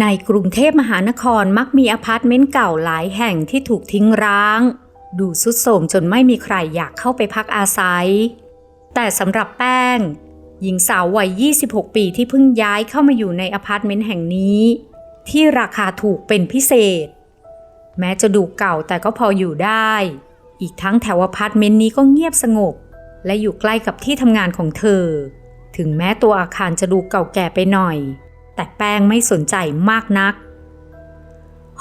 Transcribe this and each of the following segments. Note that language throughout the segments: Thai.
ในกรุงเทพมหานครมักมีอพาร์ตเมนต์เก่าหลายแห่งที่ถูกทิ้งร้าง ดูสุดโทรมจนไม่มีใครอยากเข้าไปพักอาศัย แต่สำหรับแป้ง หญิงสาววัย 26 ปีที่เพิ่งย้ายเข้ามาอยู่ในอพาร์ตเมนต์แห่งนี้ ที่ราคาถูกเป็นพิเศษ แม้จะดูเก่าแต่ก็พออยู่ได้ อีกทั้งแถวอพาร์ตเมนต์นี้ก็เงียบสงบ และอยู่ใกล้กับที่ทำงานของเธอ ถึงแม้ตัวอาคารจะดูเก่าแก่ไปหน่อย แต่แป้งไม่สนใจมากนัก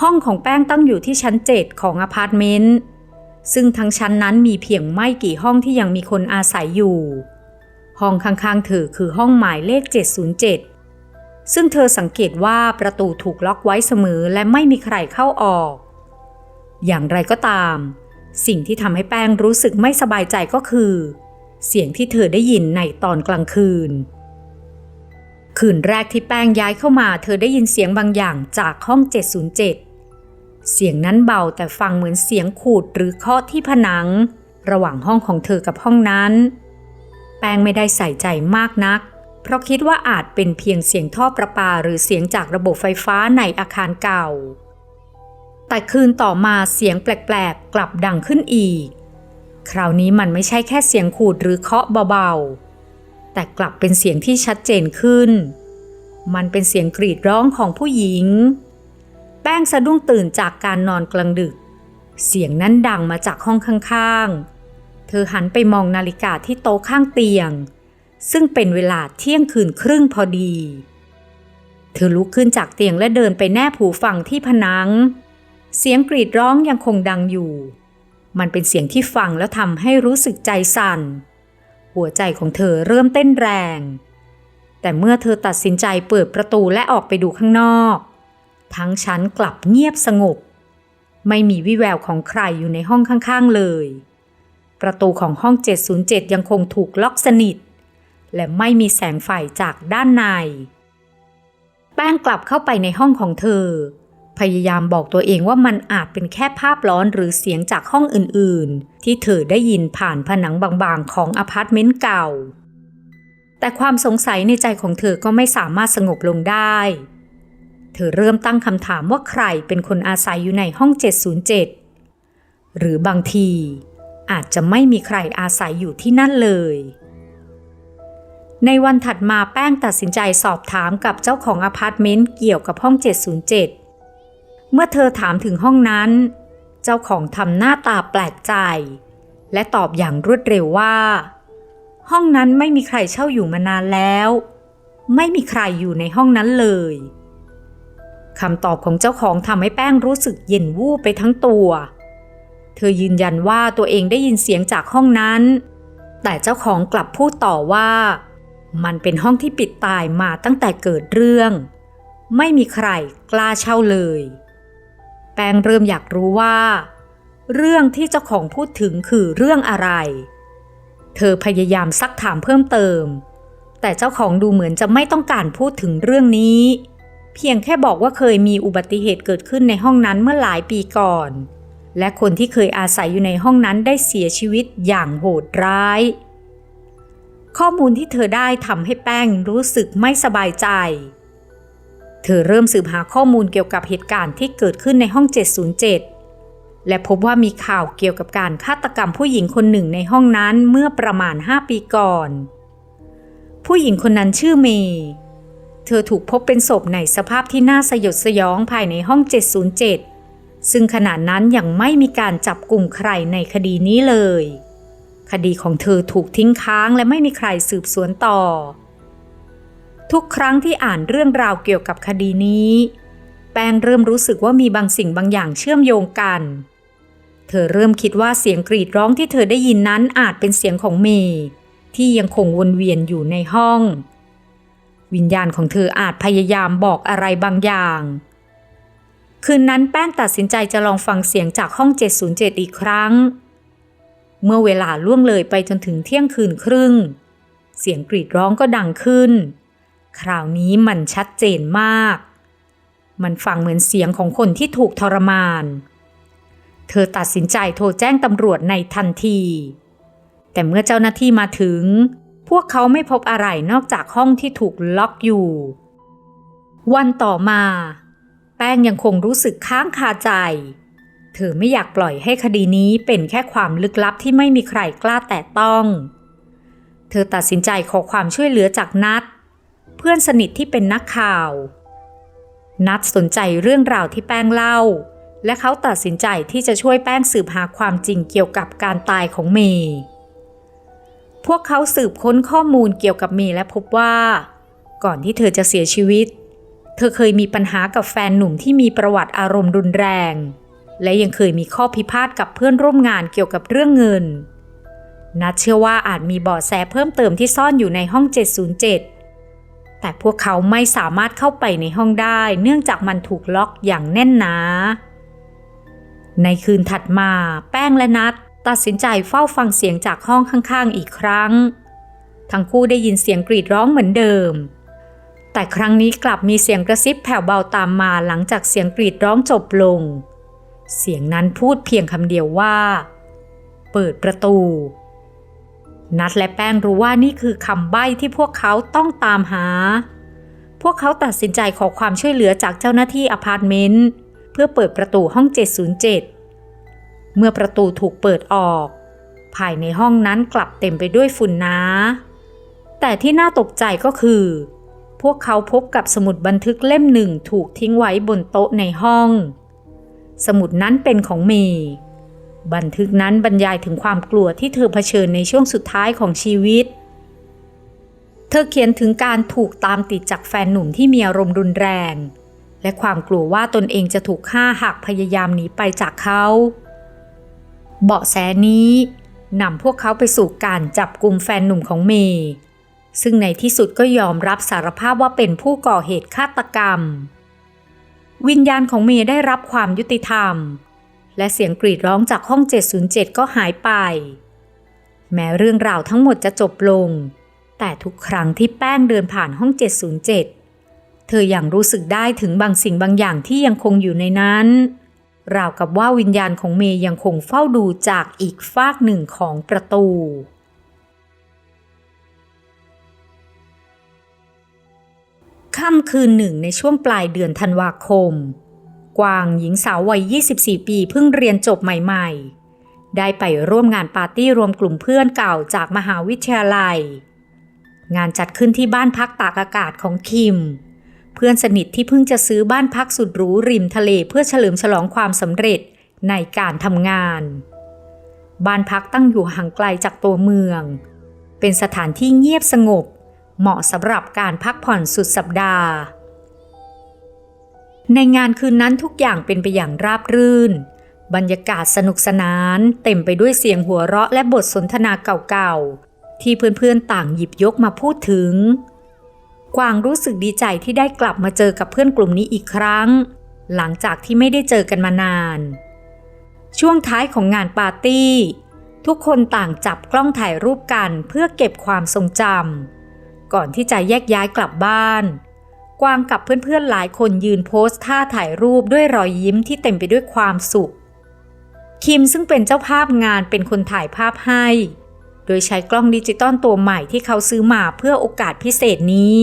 ห้องของแป้งตั้งอยู่ที่ชั้น7ของอพาร์ตเมนต์ซึ่งทั้งชั้นนั้นมีเพียงไม่กี่ห้องที่ยังมีคนอาศัยอยู่ ห้องข้างๆเธอคือห้องหมายเลข 707 ซึ่งเธอสังเกตว่าประตูถูกล็อกไว้เสมอและไม่มีใครเข้าออก อย่างไรก็ตาม สิ่งที่ทำให้แป้งรู้สึกไม่สบายใจก็คือ เสียงที่เธอได้ยินในตอนกลางคืน คืนแรกที่แป้งย้ายเข้ามา เธอได้ยินเสียงบางอย่างจากห้อง 707 เสียงนั้นเบาแต่ฟังเหมือนเสียงขูดหรือเคาะที่ผนัง ระหว่างห้องของเธอกับห้องนั้น แป้งไม่ได้ใส่ใจมากนัก เพราะคิดว่าอาจเป็นเพียงเสียงท่อประปาหรือเสียงจากระบบไฟฟ้าในอาคารเก่า แต่คืนต่อมาเสียงแปลกๆ กลับดังขึ้นอีก คราวนี้มันไม่ใช่แค่เสียงขูดหรือเคาะเบาๆ แต่กลับเป็นเสียงที่ชัดเจนขึ้น มันเป็นเสียงกรีดร้องของผู้หญิง แป้งสะดุ้งตื่นจากการนอนกลางดึก เสียงนั้นดังมาจากห้องข้างๆ เธอหันไปมองนาฬิกาที่โต๊ะข้างเตียง ซึ่งเป็นเวลาเที่ยงคืนครึ่งพอดี เธอลุกขึ้นจากเตียงและเดินไปแนบหูฟังที่ผนัง เสียงกรีดร้องยังคงดังอยู่ มันเป็นเสียงที่ฟังแล้วทำให้รู้สึกใจสั่น หัวใจของเธอเริ่มเต้นแรง แต่เมื่อเธอตัดสินใจเปิดประตูและออกไปดูข้างนอก ทั้งชั้นกลับเงียบสงบ ไม่มีวิแววของใครอยู่ในห้องข้างๆเลย ประตูของห้อง 707 ยังคงถูกล็อกสนิท และไม่มีแสงไฟจากด้านใน แป้งกลับเข้าไปในห้องของเธอ พยายามบอกตัวเองว่ามันอาจเป็นแค่ภาพร้อนหรือเสียงจากห้องอื่นๆ ที่เธอได้ยินผ่านผนังบางๆ ของอพาร์ตเมนต์เก่า แต่ความสงสัยในใจของเธอก็ไม่สามารถสงบลงได้ เธอเริ่มตั้งคำถามว่าใครเป็นคนอาศัยอยู่ในห้อง 707 หรือบางทีอาจจะไม่มีใครอาศัยอยู่ที่นั่นเลย ในวันถัดมาแป้งตัดสินใจสอบถามกับเจ้าของอพาร์ตเมนต์เกี่ยวกับห้อง 707 เมื่อเธอถามถึงห้องนั้น เจ้าของทำหน้าตาแปลกใจ และตอบอย่างรวดเร็วว่า ห้องนั้นไม่มีใครเช่าอยู่มานานแล้ว ไม่มีใครอยู่ในห้องนั้นเลยคำตอบของเจ้าของทำให้แป้งรู้สึกเย็นวูบไปทั้งตัว เธอยืนยันว่าตัวเองได้ยินเสียงจากห้องนั้น แต่เจ้าของกลับพูดต่อว่า มันเป็นห้องที่ปิดตายมาตั้งแต่เกิดเรื่อง ไม่มีใครกล้าเช่าเลย แป้งเริ่มอยากรู้ว่า เรื่องที่เจ้าของพูดถึงคือเรื่องอะไร เธอพยายามซักถามเพิ่มเติม แต่เจ้าของดูเหมือนจะไม่ต้องการพูดถึงเรื่องนี้ เพียงแค่บอกว่าเคยมีอุบัติเหตุเกิดขึ้นในห้องนั้นเมื่อหลายปีก่อน และคนที่เคยอาศัยอยู่ในห้องนั้นได้เสียชีวิตอย่างโหดร้าย ข้อมูลที่เธอได้ทำให้แป้งรู้สึกไม่สบายใจเธอเริ่มสืบหาข้อมูลเกี่ยวกับเหตุการณ์ที่เกิดขึ้นในห้อง 707 และพบว่ามีข่าวเกี่ยวกับการฆาตกรรมผู้หญิงคนหนึ่งในห้องนั้นเมื่อประมาณ 5 ปีก่อน ผู้หญิงคนนั้นชื่อเมย์เธอถูกพบเป็นศพในสภาพที่น่าสยดสยองภายในห้อง 707 ซึ่งขณะนั้นยังไม่มีการจับกลุ่มใครในคดีนี้เลย คดีของเธอถูกทิ้งค้างและไม่มีใครสืบสวนต่อ ทุกครั้งที่อ่านเรื่องราวเกี่ยวกับคดีนี้ แป้งเริ่มรู้สึกว่ามีบางสิ่งบางอย่างเชื่อมโยงกัน เธอเริ่มคิดว่าเสียงกรีดร้องที่เธอได้ยินนั้นอาจเป็นเสียงของเมย์ที่ยังคงวนเวียนอยู่ในห้อง วิญญาณของเธออาจพยายามบอกอะไรบางอย่าง คืนนั้นแป้งตัดสินใจจะลองฟังเสียงจากห้อง 707 อีกครั้ง เมื่อเวลาล่วงเลยไปจนถึงเที่ยงคืนครึ่ง เสียงกรีดร้องก็ดังขึ้น คราวนี้มันชัดเจนมาก มันฟังเหมือนเสียงของคนที่ถูกทรมาน เธอตัดสินใจโทรแจ้งตำรวจในทันที แต่เมื่อเจ้าหน้าที่มาถึง พวกเขาไม่พบอะไรนอกจากห้องที่ถูกล็อกอยู่ วันต่อมา แป้งยังคงรู้สึกค้างคาใจ เธอไม่อยากปล่อยให้คดีนี้เป็นแค่ความลึกลับที่ไม่มีใครกล้าแตะต้อง เธอตัดสินใจขอความช่วยเหลือจากนัด เพื่อนสนิทที่เป็นนักข่าว นัดสนใจเรื่องราวที่แป้งเล่า และเขาตัดสินใจที่จะช่วยแป้งสืบหาความจริงเกี่ยวกับการตายของเมย์พวกเขาสืบค้นข้อมูลเกี่ยวกับเมย์และพบว่า ก่อนที่เธอจะเสียชีวิต เธอเคยมีปัญหากับแฟนหนุ่มที่มีประวัติอารมณ์รุนแรง และยังเคยมีข้อพิพาทกับเพื่อนร่วมงานเกี่ยวกับเรื่องเงินนัดเชื่อว่าอาจมีเบาะแสเพิ่มเติมที่ซ่อนอยู่ในห้อง 707 แต่พวกเขาไม่สามารถเข้าไปในห้องได้ เนื่องจากมันถูกล็อกอย่างแน่นหนา ในคืนถัดมา แป้งและนัดตัดสินใจเฝ้าฟังเสียงจากห้องข้างๆอีกครั้ง ทั้งคู่ได้ยินเสียงกรีดร้องเหมือนเดิม แต่ครั้งนี้กลับมีเสียงกระซิบแผ่วเบาตามมาหลังจากเสียงกรีดร้องจบลง เสียงนั้นพูดเพียงคำเดียวว่า เปิดประตู นัดและแป้งรู้ว่านี่คือคำใบ้ที่พวกเขาต้องตามหา พวกเขาตัดสินใจขอความช่วยเหลือจากเจ้าหน้าที่อพาร์ตเมนต์ เพื่อเปิดประตูห้อง 707 เมื่อประตูถูกเปิดออก ภายในห้องนั้นกลับเต็มไปด้วยฝุ่นหนา แต่ที่น่าตกใจก็คือ พวกเขาพบกับสมุดบันทึกเล่มหนึ่งถูกทิ้งไว้บนโต๊ะในห้อง สมุดนั้นเป็นของเมย์ บันทึกนั้นบรรยายถึงความกลัวที่เธอเผชิญในช่วงสุดท้ายของชีวิต เธอเขียนถึงการถูกตามติดจากแฟนหนุ่มที่มีอารมณ์รุนแรง และความกลัวว่าตนเองจะถูกฆ่าหากพยายามหนีไปจากเขา เบาะแสนี้นำพวกเขาไปสู่การจับกลุ่มแฟนหนุ่มของเมย์ซึ่งในที่สุดก็ยอมรับสารภาพว่าเป็นผู้ก่อเหตุฆาตกรรม วิญญาณของเมย์ได้รับความยุติธรรม และเสียงกรีดร้องจากห้อง 707 ก็หายไป แม้เรื่องราวทั้งหมดจะจบลง แต่ทุกครั้งที่แป้งเดินผ่านห้อง 707 เธอยังรู้สึกได้ถึงบางสิ่งบางอย่างที่ยังคงอยู่ในนั้น ราวกับว่าวิญญาณของเมย์ยังคงเฝ้าดูจากอีกฟากหนึ่งของประตูค่ำคืนหนึ่งในช่วงปลายเดือนธันวาคม กวางหญิงสาววัย 24 ปีเพิ่งเรียนจบใหม่ๆ ได้ไปร่วมงานปาร์ตี้รวมกลุ่มเพื่อนเก่าจากมหาวิทยาลัย งานจัดขึ้นที่บ้านพักตากอากาศของคิม เพื่อนสนิทที่เพิ่งจะซื้อบ้านพักสุดหรูริมทะเลเพื่อเฉลิมฉลองความสำเร็จในการทำงาน บ้านพักตั้งอยู่ห่างไกลจากตัวเมือง เป็นสถานที่เงียบสงบ เหมาะสำหรับการพักผ่อนสุดสัปดาห์ ในงานคืนนั้นทุกอย่างเป็นไปอย่างราบรื่น บรรยากาศสนุกสนาน เต็มไปด้วยเสียงหัวเราะและบทสนทนาเก่าๆ ที่เพื่อนๆต่างหยิบยกมาพูดถึง กวางรู้สึกดีใจที่ได้กลับมาเจอกับเพื่อนกลุ่มนี้อีกครั้ง หลังจากที่ไม่ได้เจอกันมานาน ช่วงท้ายของงานปาร์ตี้ ทุกคนต่างจับกล้องถ่ายรูปกันเพื่อเก็บความทรงจำก่อนที่จะแยกย้ายกลับบ้าน กวางกับเพื่อนๆหลายคนยืนโพสท่าถ่ายรูปด้วยรอยยิ้มที่เต็มไปด้วยความสุข คิมซึ่งเป็นเจ้าภาพงานเป็นคนถ่ายภาพให้ โดยใช้กล้องดิจิตอลตัวใหม่ที่เขาซื้อมาเพื่อโอกาสพิเศษนี้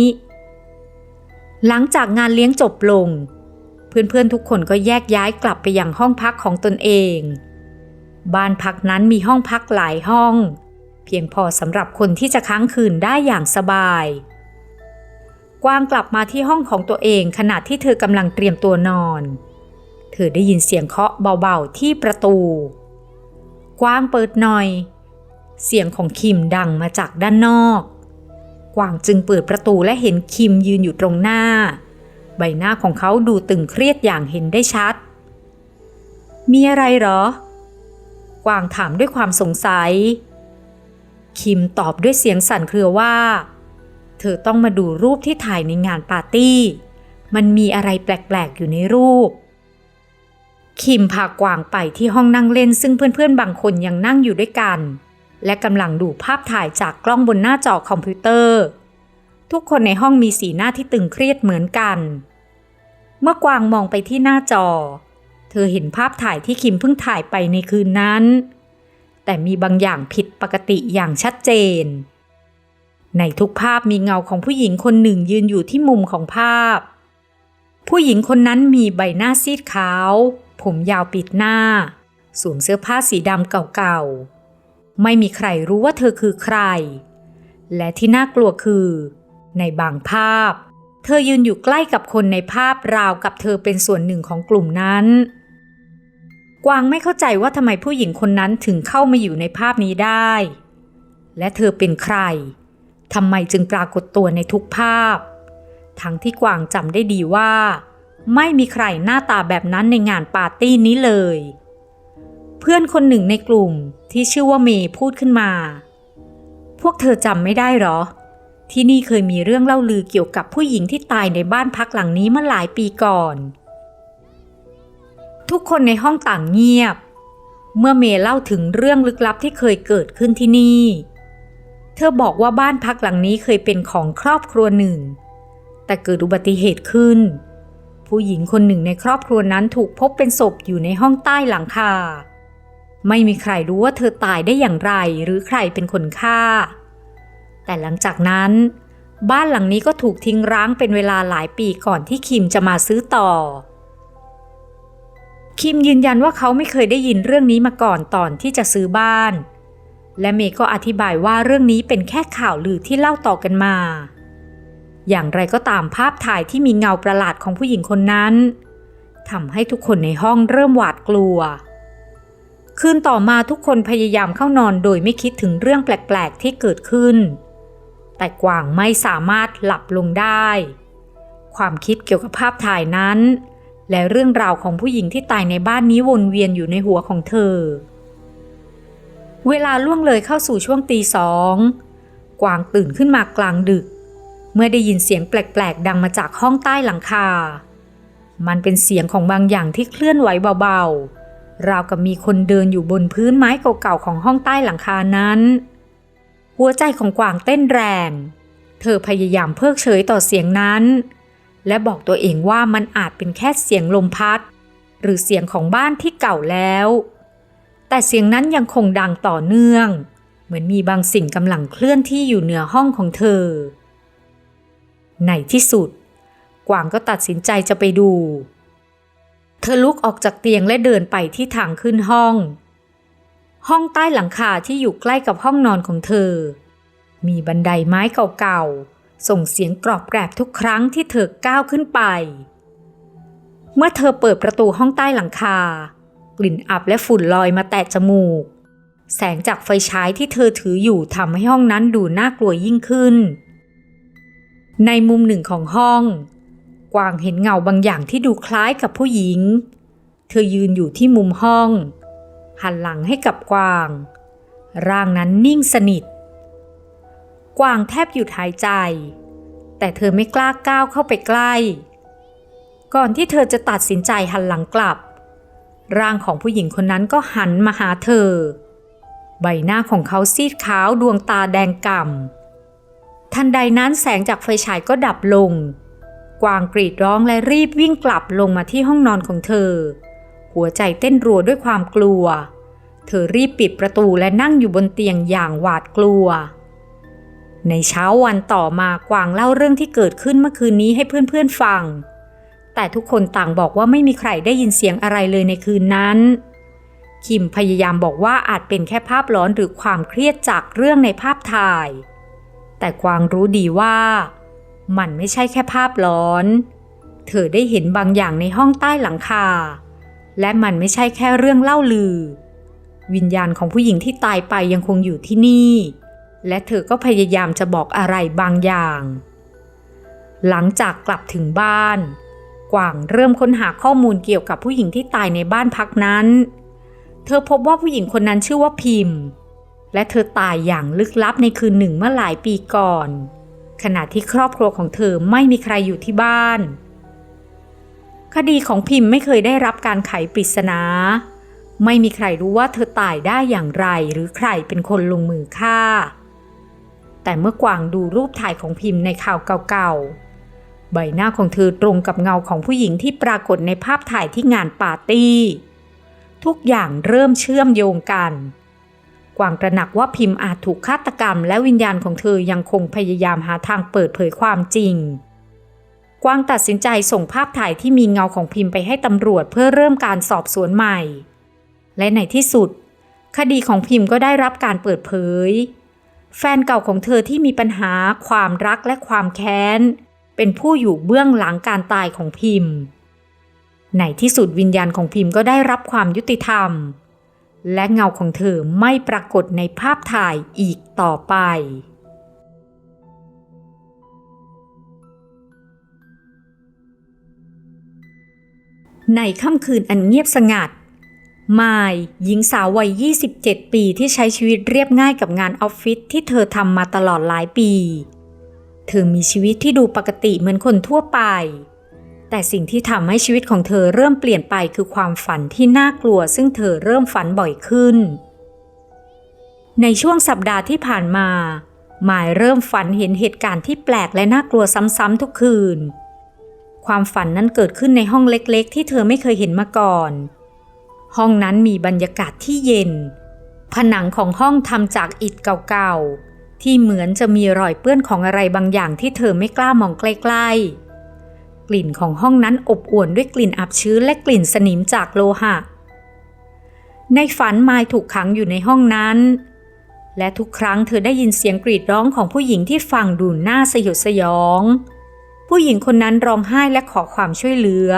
หลังจากงานเลี้ยงจบลง เพื่อนๆทุกคนก็แยกย้ายกลับไปยังห้องพักของตนเอง บ้านพักนั้นมีห้องพักหลายห้อง เพียงพอสำหรับคนที่จะค้างคืนได้อย่างสบาย กวางกลับมาที่ห้องของตัวเองขณะที่เธอกำลังเตรียมตัวนอน เธอได้ยินเสียงเคาะเบาๆที่ประตู กวางเปิดหน่อย เสียงของคิมดังมาจากด้านนอก กวางจึงเปิดประตูและเห็นคิมยืนอยู่ตรงหน้า ใบหน้าของเขาดูตึงเครียดอย่างเห็นได้ชัด มีอะไรหรอ กวางถามด้วยความสงสัย คิมตอบด้วยเสียงสั่นเครือว่า ธอต้องมาดูรูปที่ถ่ายในงานปาร์ตี้ มันมีอะไรแปลกๆอยู่ในรูป คิมพากวางไปที่ห้องนั่งเล่นซึ่งเพื่อนๆ บางคนยังนั่งอยู่ด้วยกัน และกำลังดูภาพถ่ายจากกล้องบนหน้าจอคอมพิวเตอร์ ทุกคนในห้องมีสีหน้าที่ตึงเครียดเหมือนกัน เมื่อกวางมองไปที่หน้าจอ เธอเห็นภาพถ่ายที่คิมเพิ่งถ่ายไปในคืนนั้น แต่มีบางอย่างผิดปกติอย่างชัดเจน ในทุกภาพมีเงาของผู้หญิงคนหนึ่งยืนอยู่ที่มุมของภาพ ผู้หญิงคนนั้นมีใบหน้าซีดขาว ผมยาวปิดหน้า สวมเสื้อผ้าสีดำเก่าๆ ไม่มีใครรู้ว่าเธอคือใคร และที่น่ากลัวคือ ในบางภาพ เธอยืนอยู่ใกล้กับคนในภาพราวกับเธอเป็นส่วนหนึ่งของกลุ่มนั้น กวางไม่เข้าใจว่าทำไมผู้หญิงคนนั้นถึงเข้ามาอยู่ในภาพนี้ได้ และเธอเป็นใคร ทำไมจึงปรากฏตัวในทุกภาพ ทั้งที่กวางจำได้ดีว่า ไม่มีใครหน้าตาแบบนั้นในงานปาร์ตี้นี้เลย เพื่อนคนหนึ่งในกลุ่มที่ชื่อว่าเมย์พูดขึ้นมา พวกเธอจำไม่ได้หรอ ที่นี่เคยมีเรื่องเล่าลือเกี่ยวกับผู้หญิงที่ตายในบ้านพักหลังนี้เมื่อหลายปีก่อน ทุกคนในห้องต่างเงียบ เมื่อเมย์เล่าถึงเรื่องลึกลับที่เคยเกิดขึ้นที่นี่ เธอบอกว่าบ้านพักหลังนี้เคยเป็นของครอบครัวหนึ่ง แต่เกิดอุบัติเหตุขึ้น ผู้หญิงคนหนึ่งในครอบครัวนั้นถูกพบเป็นศพอยู่ในห้องใต้หลังคา ไม่มีใครรู้ว่าเธอตายได้อย่างไรหรือใครเป็นคนฆ่า แต่หลังจากนั้น บ้านหลังนี้ก็ถูกทิ้งร้างเป็นเวลาหลายปีก่อนที่คิมจะมาซื้อต่อ คิมยืนยันว่าเขาไม่เคยได้ยินเรื่องนี้มาก่อนตอนที่จะซื้อบ้าน และเมย์ก็อธิบายว่าเรื่องนี้เป็นแค่ข่าวลือที่เล่าต่อกันมา อย่างไรก็ตามภาพถ่ายที่มีเงาประหลาดของผู้หญิงคนนั้นทำให้ทุกคนในห้องเริ่มหวาดกลัว คืนต่อมาทุกคนพยายามเข้านอนโดยไม่คิดถึงเรื่องแปลกๆที่เกิดขึ้น แต่กวางไม่สามารถหลับลงได้ ความคิดเกี่ยวกับภาพถ่ายนั้น และเรื่องราวของผู้หญิงที่ตายในบ้านนี้วนเวียนอยู่ในหัวของเธอ เวลาล่วงเลยเข้าสู่ช่วงตีสองกวางตื่นขึ้นมากลางดึก เมื่อได้ยินเสียงแปลกๆ ดังมาจากห้องใต้หลังคา มันเป็นเสียงของบางอย่างที่เคลื่อนไหวเบาๆ ราวกับมีคนเดินอยู่บนพื้นไม้เก่าๆของห้องใต้หลังคานั้น หัวใจของกวางเต้นแรง เธอพยายามเพิกเฉยต่อเสียงนั้น และบอกตัวเองว่ามันอาจเป็นแค่เสียงลมพัด หรือเสียงของบ้านที่เก่าแล้ว แต่เสียงนั้นยังคงดังต่อเนื่อง เหมือนมีบางสิ่งกำลังเคลื่อนที่อยู่เหนือห้องของเธอ ในที่สุด กวางก็ตัดสินใจจะไปดู เธอลุกออกจากเตียงและเดินไปที่ทางขึ้นห้อง ห้องใต้หลังคาที่อยู่ใกล้กับห้องนอนของเธอ มีบันไดไม้เก่าๆ ส่งเสียงกรอบแกรบทุกครั้งที่เธอก้าวขึ้นไป เมื่อเธอเปิดประตูห้องใต้หลังคา กลิ่นอับและฝุ่นลอยมาแตะจมูก แสงจากไฟฉายที่เธอถืออยู่ทำให้ห้องนั้นดูน่ากลัวยิ่งขึ้น ในมุมหนึ่งของห้อง กวางเห็นเงาบางอย่างที่ดูคล้ายกับผู้หญิง เธอยืนอยู่ที่มุมห้อง หันหลังให้กับกวาง ร่างนั้นนิ่งสนิท กวางแทบหยุดหายใจ แต่เธอไม่กล้าก้าวเข้าไปใกล้ ก่อนที่เธอจะตัดสินใจหันหลังกลับ ร่างของผู้หญิงคนนั้นก็หันมาหาเธอ ใบหน้าของเขาซีดขาวดวงตาแดงก่ำทันใดนั้นแสงจากไฟฉายก็ดับลง กวางกรีดร้องและรีบวิ่งกลับลงมาที่ห้องนอนของเธอ หัวใจเต้นรัวด้วยความกลัว เธอรีบปิดประตูและนั่งอยู่บนเตียงอย่างหวาดกลัว ในเช้าวันต่อมากวางเล่าเรื่องที่เกิดขึ้นเมื่อคืนนี้ให้เพื่อนๆฟัง แต่ทุกคนต่างบอกว่าไม่มีใครได้ยินเสียงอะไรเลยในคืนนั้น คิมพยายามบอกว่าอาจเป็นแค่ภาพหลอนหรือความเครียดจากเรื่องในภาพถ่าย แต่กวางรู้ดีว่า มันไม่ใช่แค่ภาพหลอน เธอได้เห็นบางอย่างในห้องใต้หลังคา และมันไม่ใช่แค่เรื่องเล่าลือ วิญญาณของผู้หญิงที่ตายไปยังคงอยู่ที่นี่ และเธอก็พยายามจะบอกอะไรบางอย่าง หลังจากกลับถึงบ้าน กวางเริ่มค้นหาข้อมูลเกี่ยวกับผู้หญิงที่ตายในบ้านพักนั้น เธอพบว่าผู้หญิงคนนั้นชื่อว่าพิมพ์ และเธอตายอย่างลึกลับในคืนหนึ่งเมื่อหลายปีก่อน ขณะที่ครอบครัวของเธอไม่มีใครอยู่ที่บ้าน คดีของพิมพ์ไม่เคยได้รับการไขปริศนา ไม่มีใครรู้ว่าเธอตายได้อย่างไรหรือใครเป็นคนลงมือฆ่า แต่เมื่อกวางดูรูปถ่ายของพิมพ์ในข่าวเก่าๆ ใบหน้าของเธอตรงกับเงาของผู้หญิงที่ปรากฏในภาพถ่ายที่งานปาร์ตี้ ทุกอย่างเริ่มเชื่อมโยงกัน กวางตระหนักว่าพิมพ์อาจถูกฆาตกรรม และวิญญาณของเธอยังคงพยายามหาทางเปิดเผยความจริง กวางตัดสินใจส่งภาพถ่ายที่มีเงาของพิมพ์ไปให้ตำรวจเพื่อเริ่มการสอบสวนใหม่ และในที่สุด คดีของพิมพ์ก็ได้รับการเปิดเผย แฟนเก่าของเธอที่มีปัญหาความรักและความแค้น เป็นผู้อยู่เบื้องหลังการตายของพิมพ์ ในที่สุดวิญญาณของพิมพ์ก็ได้รับความยุติธรรม และเงาของเธอไม่ปรากฏในภาพถ่ายอีกต่อไป ในค่ำคืนอันเงียบสงัดมายหญิงสาววัย 27 ปีที่ใช้ชีวิตเรียบง่ายกับงานออฟฟิศที่เธอทำมาตลอดหลายปี เธอมีชีวิตที่ดูปกติเหมือนคนทั่วไป แต่สิ่งที่ทำให้ชีวิตของเธอเริ่มเปลี่ยนไปคือความฝันที่น่ากลัว ซึ่งเธอเริ่มฝันบ่อยขึ้น ในช่วงสัปดาห์ที่ผ่านมามายเริ่มฝันเห็นเหตุการณ์ที่แปลกและน่ากลัวซ้ำๆทุกคืน ความฝันนั้นเกิดขึ้นในห้องเล็กๆ ที่เธอไม่เคยเห็นมาก่อน ห้องนั้นมีบรรยากาศที่เย็น ผนังของห้องทำจากอิฐเก่าๆ ที่เหมือนจะมีรอยเปื้อนของอะไรบางอย่างที่เธอไม่กล้ามองใกล้ๆ กลิ่นของห้องนั้นอบอวลด้วยกลิ่นอับชื้นและกลิ่นสนิมจากโลหะ ในฝันมายถูกขังอยู่ในห้องนั้น และทุกครั้งเธอได้ยินเสียงกรีดร้องของผู้หญิงที่ฟังดูน่าสยดสยอง ผู้หญิงคนนั้นร้องไห้และขอความช่วยเหลือ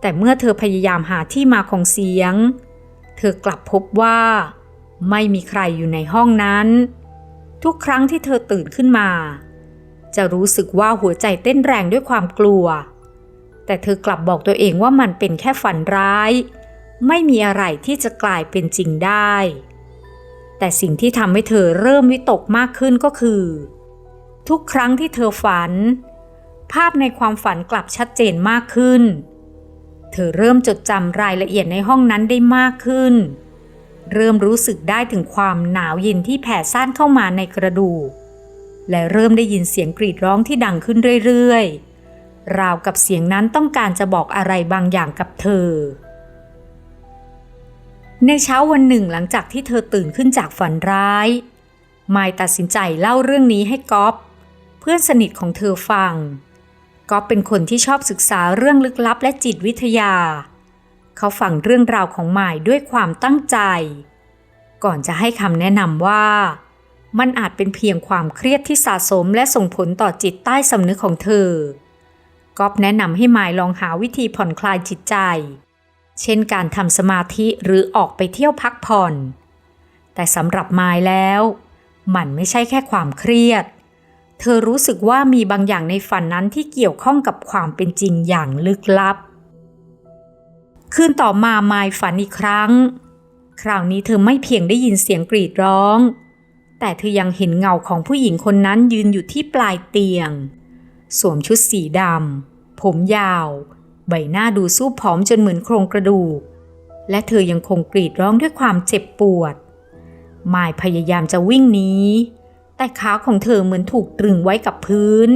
แต่เมื่อเธอพยายามหาที่มาของเสียง เธอกลับพบว่า ไม่มีใครอยู่ในห้องนั้น ทุกครั้งที่เธอตื่นขึ้นมา จะรู้สึกว่าหัวใจเต้นแรงด้วยความกลัว แต่เธอกลับบอกตัวเองว่ามันเป็นแค่ฝันร้าย ไม่มีอะไรที่จะกลายเป็นจริงได้ แต่สิ่งที่ทำให้เธอเริ่มวิตกมากขึ้นก็คือ ทุกครั้งที่เธอฝัน ภาพในความฝันกลับชัดเจนมากขึ้น เธอเริ่มจดจำรายละเอียดในห้องนั้นได้มากขึ้นเเริ่มรู้สึกได้ถึงความหนาวเย็นที่แผ่ซ่านเข้ามาในกระดูก และเริ่มได้ยินเสียงกรีดร้องที่ดังขึ้นเรื่อยๆ ราวกับเสียงนั้นต้องการจะบอกอะไรบางอย่างกับเธอ ในเช้าวันหนึ่งหลังจากที่เธอตื่นขึ้นจากฝันร้ายมายตัดสินใจเล่าเรื่องนี้ให้ก๊อฟเพื่อนสนิทของเธอฟัง ก๊อฟเป็นคนที่ชอบศึกษาเรื่องลึกลับและจิตวิทยา เขาฟังเรื่องราวของหมายด้วยความตั้งใจ ก่อนจะให้คำแนะนำว่า มันอาจเป็นเพียงความเครียดที่สะสมและส่งผลต่อจิตใต้สำนึกของเธอก๊อฟแนะนำให้หมายลองหาวิธีผ่อนคลายจิตใจ เช่นการทำสมาธิหรือออกไปเที่ยวพักผ่อน แต่สำหรับหมายแล้ว มันไม่ใช่แค่ความเครียด เธอรู้สึกว่ามีบางอย่างในฝันนั้นที่เกี่ยวข้องกับความเป็นจริงอย่างลึกลับ คืนต่อมามายฝันอีกครั้ง คราวนี้เธอไม่เพียงได้ยินเสียงกรีดร้อง แต่เธอยังเห็นเงาของผู้หญิงคนนั้นยืนอยู่ที่ปลายเตียง สวมชุดสีดำ ผมยาว ใบหน้าดูสู้ผอมจนเหมือนโครงกระดูก และเธอยังคงกรีดร้องด้วยความเจ็บปวด มายพยายามจะวิ่งหนีแต่ขาของเธอเหมือนถูกตรึงไว้กับพื้น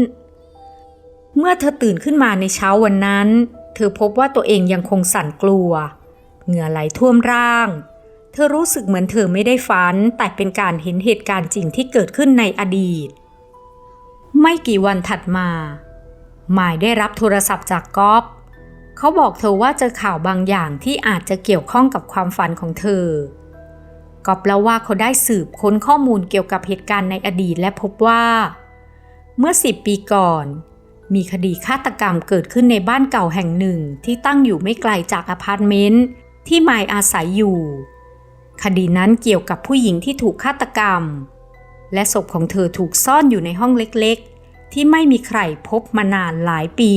เมื่อเธอตื่นขึ้นมาในเช้าวันนั้น เธอพบว่าตัวเองยังคงสั่นกลัว เหงื่อไหลท่วมร่าง เธอรู้สึกเหมือนเธอไม่ได้ฝัน แต่เป็นการเห็นเหตุการณ์จริงที่เกิดขึ้นในอดีต ไม่กี่วันถัดมามายได้รับโทรศัพท์จากก๊อฟเขาบอกเธอว่าเจอข่าวบางอย่างที่อาจจะเกี่ยวข้องกับความฝันของเธอก๊อฟเล่าว่าเขาได้สืบค้นข้อมูลเกี่ยวกับเหตุการณ์ในอดีตและพบว่า เมื่อสิบปีก่อน มีคดีฆาตกรรมเกิดขึ้นในบ้านเก่าแห่งหนึ่งที่ตั้งอยู่ไม่ไกลจากอพาร์ตเมนต์ที่มายอาศัยอยู่ คดีนั้นเกี่ยวกับผู้หญิงที่ถูกฆาตกรรม และศพของเธอถูกซ่อนอยู่ในห้องเล็กๆ ที่ไม่มีใครพบมานานหลายปี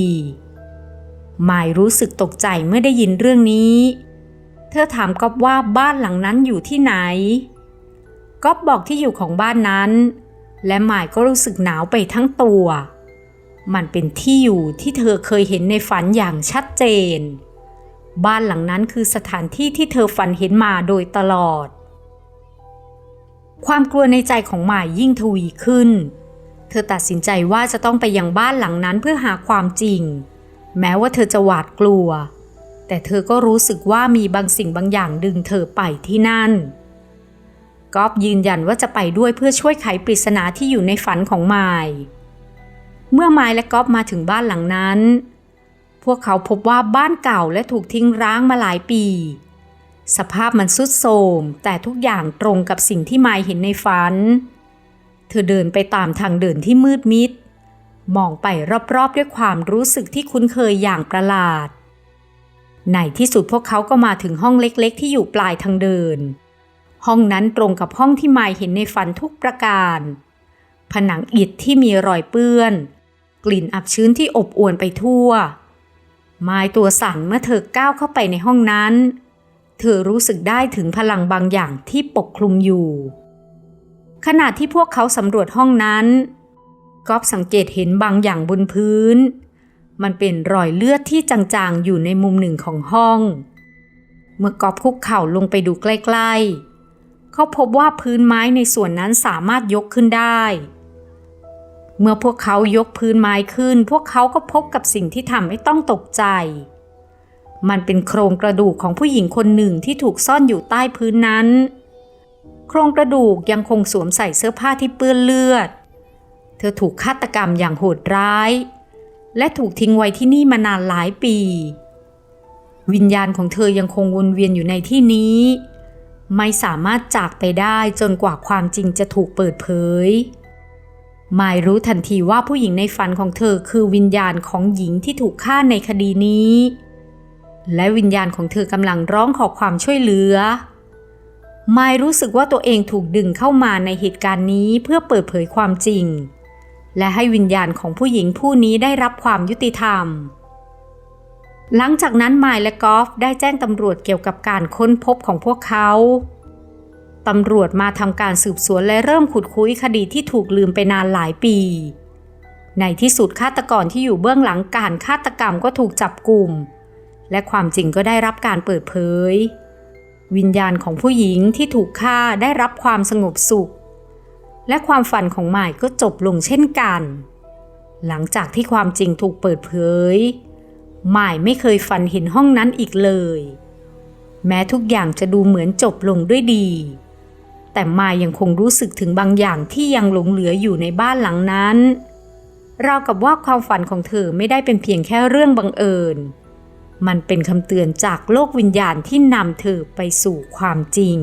มายรู้สึกตกใจเมื่อได้ยินเรื่องนี้ เธอถามก๊อฟว่าบ้านหลังนั้นอยู่ที่ไหนก๊อฟบอกที่อยู่ของบ้านนั้น และมายก็รู้สึกหนาวไปทั้งตัว มันเป็นที่อยู่ที่เธอเคยเห็นในฝันอย่างชัดเจน บ้านหลังนั้นคือสถานที่ที่เธอฝันเห็นมาโดยตลอด ความกลัวในใจของหมายยิ่งทวีขึ้น เธอตัดสินใจว่าจะต้องไปยังบ้านหลังนั้นเพื่อหาความจริง แม้ว่าเธอจะหวาดกลัว แต่เธอก็รู้สึกว่ามีบางสิ่งบางอย่างดึงเธอไปที่นั่นก๊อฟยืนยันว่าจะไปด้วยเพื่อช่วยไขปริศนาที่อยู่ในฝันของมาย เมื่อไม้และก๊อฟมาถึงบ้านหลังนั้น พวกเขาพบว่าบ้านเก่าและถูกทิ้งร้างมาหลายปี สภาพมันสุดโทรมแต่ทุกอย่างตรงกับสิ่งที่ไมายเห็นในฝัน เธอเดินไปตามทางเดินที่มืดมิด มองไปรอบๆด้วยความรู้สึกที่คุ้นเคยอย่างประหลาด ในที่สุดพวกเขาก็มาถึงห้องเล็กๆ ที่อยู่ปลายทางเดิน ห้องนั้นตรงกับห้องที่ไมายเห็นในฝันทุกประการ ผนังอิฐที่มีรอยเปื้อน กลิ่นอับชื้นที่อบอวนไปทั่วไม้ตัวสั่นเมื่อเธอก้าวเข้าไปในห้องนั้น เธอรู้สึกได้ถึงพลังบางอย่างที่ปกคลุมอยู่ ขณะที่พวกเขาสำรวจห้องนั้นก๊อฟสังเกตเห็นบางอย่างบนพื้น มันเป็นรอยเลือดที่จางๆ อยู่ในมุมหนึ่งของห้อง เมื่อกอบคุกเข่าลงไปดูใกล้ๆ เขาพบว่าพื้นไม้ในส่วนนั้นสามารถยกขึ้นได้ เมื่อพวกเขายกพื้นไม้ขึ้น พวกเขาก็พบกับสิ่งที่ทำให้ต้องตกใจ มันเป็นโครงกระดูกของผู้หญิงคนหนึ่งที่ถูกซ่อนอยู่ใต้พื้นนั้น โครงกระดูกยังคงสวมใส่เสื้อผ้าที่เปื้อนเลือด เธอถูกฆาตกรรมอย่างโหดร้าย และถูกทิ้งไว้ที่นี่มานานหลายปี วิญญาณของเธอยังคงวนเวียนอยู่ในที่นี้ ไม่สามารถจากไปได้จนกว่าความจริงจะถูกเปิดเผย มายรู้ทันทีว่าผู้หญิงในฝันของเธอคือวิญญาณของหญิงที่ถูกฆ่าในคดีนี้ และวิญญาณของเธอกำลังร้องขอความช่วยเหลือ มายรู้สึกว่าตัวเองถูกดึงเข้ามาในเหตุการณ์นี้เพื่อเปิดเผยความจริง และให้วิญญาณของผู้หญิงผู้นี้ได้รับความยุติธรรม หลังจากนั้นมายและกอล์ฟได้แจ้งตำรวจเกี่ยวกับการค้นพบของพวกเขา ตำรวจมาทำการสืบสวนและเริ่มขุดคุยคดีที่ถูกลืมไปนานหลายปี ในที่สุดฆาตกรที่อยู่เบื้องหลังการฆาตกรรมก็ถูกจับกลุ่ม และความจริงก็ได้รับการเปิดเผย วิญญาณของผู้หญิงที่ถูกฆ่าได้รับความสงบสุข และความฝันของหมายก็จบลงเช่นกัน หลังจากที่ความจริงถูกเปิดเผยหมายไม่เคยฝันเห็นห้องนั้นอีกเลย แม้ทุกอย่างจะดูเหมือนจบลงด้วยดี แต่มายังคงรู้สึกถึงบางอย่างที่ยังหลงเหลืออยู่ในบ้านหลังนั้นราวกับว่าความฝันของเธอไม่ได้เป็นเพียงแค่เรื่องบังเอิญ มันเป็นคำเตือนจากโลกวิญญาณที่นำเธอไปสู่ความจริง